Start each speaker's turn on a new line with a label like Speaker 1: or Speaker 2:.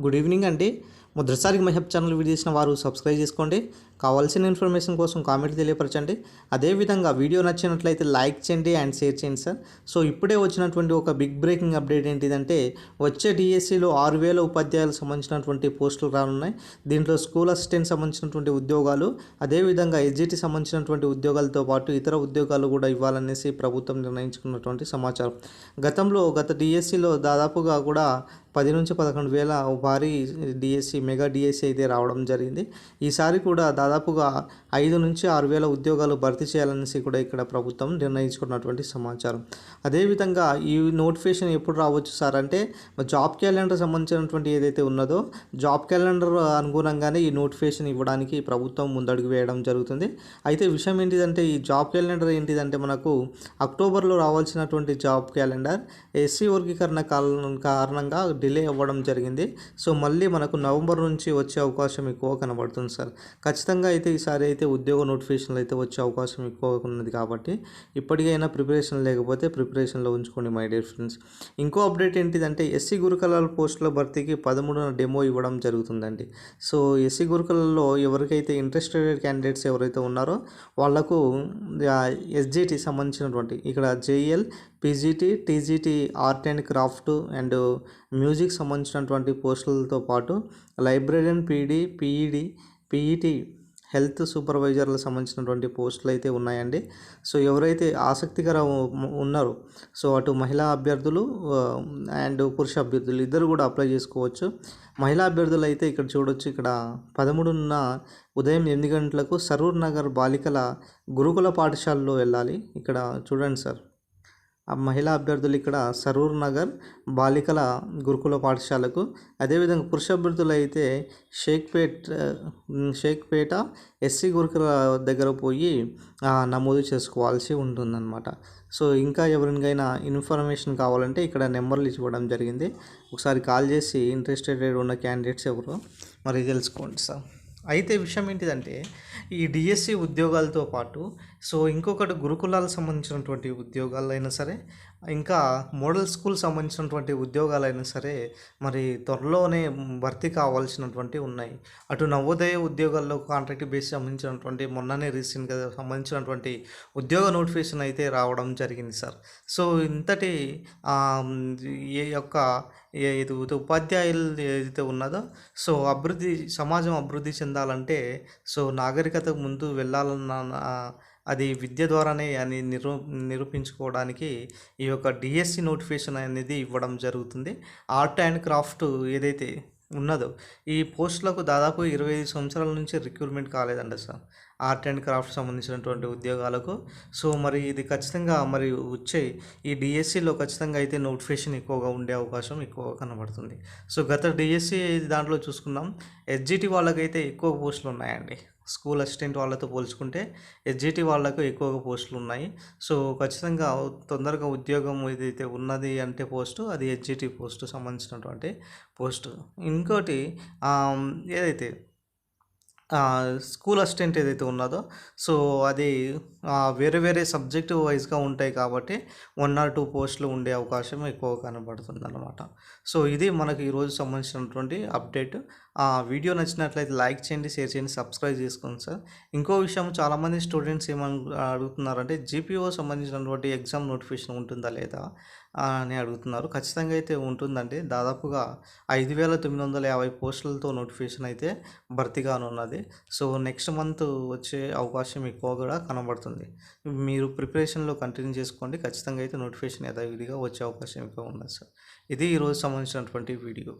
Speaker 1: Good evening అండి. మొదటిసారికి మహబ్ channel video చేసిన వారు సబ్స్క్రైబ్ చేసుకోండి. కావాల్సిన ఇన్ఫర్మేషన్ కోసం కామెంట్ తెలియపరచండి. అదేవిధంగా వీడియో నచ్చినట్లయితే లైక్ చేయండి అండ్ షేర్ చేయండి సార్ సో ఇప్పుడే వచ్చినటువంటి ఒక బిగ్ బ్రేకింగ్ అప్డేట్ ఏంటిదంటే వచ్చే డిఎస్సిలో ఆరు వేల ఉపాధ్యాయులకు సంబంధించినటువంటి పోస్టులు రానున్నాయి. దీంట్లో స్కూల్ అసిస్టెంట్ సంబంధించినటువంటి ఉద్యోగాలు అదేవిధంగా ఎస్జిటి సంబంధించినటువంటి ఉద్యోగాలతో పాటు ఇతర ఉద్యోగాలు కూడా ఇవ్వాలనేసి ప్రభుత్వం నిర్ణయించుకున్నటువంటి సమాచారం. గతంలో గత డిఎస్సిలో దాదాపుగా కూడా పది నుంచి పదకొండు వేల భారీ డిఎస్సి మెగా డిఎస్సి అయితే రావడం జరిగింది. ఈసారి కూడా దాదాపుగా ఐదు నుంచి ఆరు వేల ఉద్యోగాలు భర్తీ చేయాలనేసి కూడా ఇక్కడ ప్రభుత్వం నిర్ణయించుకున్నటువంటి సమాచారం. అదేవిధంగా ఈ నోటిఫికేషన్ ఎప్పుడు రావచ్చు సార్? అంటే జాబ్ క్యాలెండర్ సంబంధించినటువంటి ఏదైతే ఉన్నదో జాబ్ క్యాలెండర్ అనుగుణంగానే ఈ నోటిఫికేషన్ ఇవ్వడానికి ప్రభుత్వం ముందడుగు వేయడం జరుగుతుంది. అయితే విషయం ఏంటిదంటే ఈ జాబ్ క్యాలెండర్ ఏంటిదంటే మనకు అక్టోబర్లో రావాల్సినటువంటి జాబ్ క్యాలెండర్ ఎస్సీ వర్గీకరణ కారణంగా డిలే అవ్వడం జరిగింది. సో మళ్ళీ మనకు నవంబర్ నుంచి వచ్చే అవకాశం ఎక్కువ కనబడుతుంది సార్. ఖచ్చితంగా అయితే ఈసారి అయితే ఉద్యోగ నోటిఫికేషన్లు అయితే వచ్చే అవకాశం ఎక్కువ ఉన్నది కాబట్టి ఇప్పటికైనా ప్రిపరేషన్ లేకపోతే ప్రిపరేషన్లో ఉంచుకోండి మై డియర్ ఫ్రెండ్స్. ఇంకో అప్డేట్ ఏంటిదంటే ఎస్సీ గురుకులాల పోస్టుల భర్తీకి పదమూడున డెమో ఇవ్వడం జరుగుతుందండి. సో ఎస్సీ గురుకులలో ఎవరికైతే ఇంట్రెస్టెడ్ క్యాండిడేట్స్ ఎవరైతే ఉన్నారో వాళ్ళకు ఎస్జిటి సంబంధించినటువంటి ఇక్కడ JL PGT TGT art and craft and music సంబంధించినటువంటి పోస్టులతో పాటు library PD PED PET health సూపర్వైజర్లకు సంబంధించినటువంటి పోస్టులు అయితే ఉన్నాయండి. సో ఎవరైతే ఆసక్తికర ఉన్నారో సో అటు మహిళా అభ్యర్థులు అండ్ పురుష అభ్యర్థులు ఇద్దరు కూడా అప్లై చేసుకోవచ్చు. మహిళా అభ్యర్థులు అయితే ఇక్కడ చూడొచ్చు ఇక్కడ పదమూడున్న ఉదయం ఎనిమిది గంటలకు సరూర్ నగర్ బాలికల గురుకుల పాఠశాలలో వెళ్ళాలి. ఇక్కడ చూడండి సార్. మహిళా అభ్యర్థులు ఇక్కడ సరూర్ నగర్ బాలికల గురుకుల పాఠశాలకు. అదేవిధంగా పురుష అభ్యర్థులు అయితే షేక్పేట్ షేక్పేట ఎస్సీ గురుకుల దగ్గర పోయి నమోదు చేసుకోవాల్సి ఉంటుందన్నమాట. సో ఇంకా ఎవరికైనా ఇన్ఫర్మేషన్ కావాలంటే ఇక్కడ నెంబర్లు ఇవ్వడం జరిగింది. ఒకసారి కాల్ చేసి ఇంట్రెస్టెడ్ ఉన్న క్యాండిడేట్స్ ఎవరో మరి తెలుసుకోండి సార్. అయితే విషయం ఏంటిదంటే ఈ డిఎస్సి ఉద్యోగాలతో పాటు సో ఇంకొకటి గురుకులాలకు సంబంధించినటువంటి ఉద్యోగాలైనా సరే ఇంకా మోడల్ స్కూల్ సంబంధించినటువంటి ఉద్యోగాలైనా సరే మరి త్వరలోనే భర్తీ కావాల్సినటువంటి ఉన్నాయి. అటు నవోదయ ఉద్యోగాల్లో కాంట్రాక్ట్ బేస్ సంబంధించినటువంటి మొన్ననే రీసెంట్గా సంబంధించినటువంటి ఉద్యోగ నోటిఫికేషన్ అయితే రావడం జరిగింది సార్. సో ఇంతటి ఏ యొక్క ఇది ఉపాధ్యాయులు ఏదైతే ఉన్నదో సో అభివృద్ధి సమాజం అభివృద్ధి చెందాలంటే సో నాగరికత ముందు వెళ్ళాలన్న అది విద్య ద్వారానే అని నిరూ నిరూపించుకోవడానికి ఈ యొక్క డిఎస్సి నోటిఫికేషన్ అనేది ఇవ్వడం జరుగుతుంది. ఆర్ట్ అండ్ క్రాఫ్ట్ ఏదైతే ఉన్నదో. ఈ పోస్టులకు దాదాపు ఇరవై ఐదు సంవత్సరాల నుంచి రిక్రూట్మెంట్ కాలేదండి సార్. ఆర్ట్ అండ్ క్రాఫ్ట్ సంబంధించినటువంటి ఉద్యోగాలకు. సో మరి ఇది ఖచ్చితంగా మరి వచ్చే ఈ డిఎస్సిలో ఖచ్చితంగా అయితే నోటిఫికేషన్ ఎక్కువగా ఉండే అవకాశం ఎక్కువగా కనబడుతుంది. సో గత డిఎస్సి దాంట్లో చూసుకున్నాం ఎస్జిటి వాళ్ళకైతే ఎక్కువ పోస్టులు ఉన్నాయండి. స్కూల్ అసిస్టెంట్ వాళ్ళతో పోల్చుకుంటే ఎస్జిటి వాళ్ళకు ఎక్కువగా పోస్టులు ఉన్నాయి. సో ఖచ్చితంగా తొందరగా ఉద్యోగం ఏదైతే ఉన్నది అంటే పోస్టు అది ఎస్జిటి పోస్టు సంబంధించినటువంటి పోస్టు. ఇంకోటి ఏదైతే స్కూల్ అసిస్టెంట్ ఏదైతే ఉన్నదో సో అది వేరే వేరే సబ్జెక్ట్ వైజ్గా ఉంటాయి కాబట్టి వన్ ఆర్ టూ పోస్టులు ఉండే అవకాశం ఎక్కువ కనబడుతుంది అనమాట సో ఇది మనకు ఈరోజు సంబంధించినటువంటి అప్డేట్. ఆ వీడియో నచ్చినట్లయితే లైక్ చేయండి షేర్ చేయండి సబ్స్క్రైబ్ చేసుకోండి సార్. ఇంకో విషయం చాలామంది స్టూడెంట్స్ ఏమని అడుగుతున్నారంటే జీపీఓ సంబంధించినటువంటి ఎగ్జామ్ నోటిఫికేషన్ ఉంటుందా లేదా? అని అడుగుతున్నారు. ఖచ్చితంగా అయితే ఉంటుందండి. దాదాపుగా ఐదు వేల తొమ్మిది వందల యాభై పోస్టులతో నోటిఫికేషన్ అయితే భర్తీగానున్నది సో నెక్స్ట్ మంత్ వచ్చే అవకాశం ఎక్కువ కూడా కనబడుతుంది. మీరు ప్రిపరేషన్లో కంటిన్యూ చేసుకోండి. ఖచ్చితంగా అయితే నోటిఫికేషన్ యథావిధిగా వచ్చే అవకాశం ఎక్కువ ఉన్నది సార్. ఇది ఈరోజు సంబంధించినటువంటి వీడియో.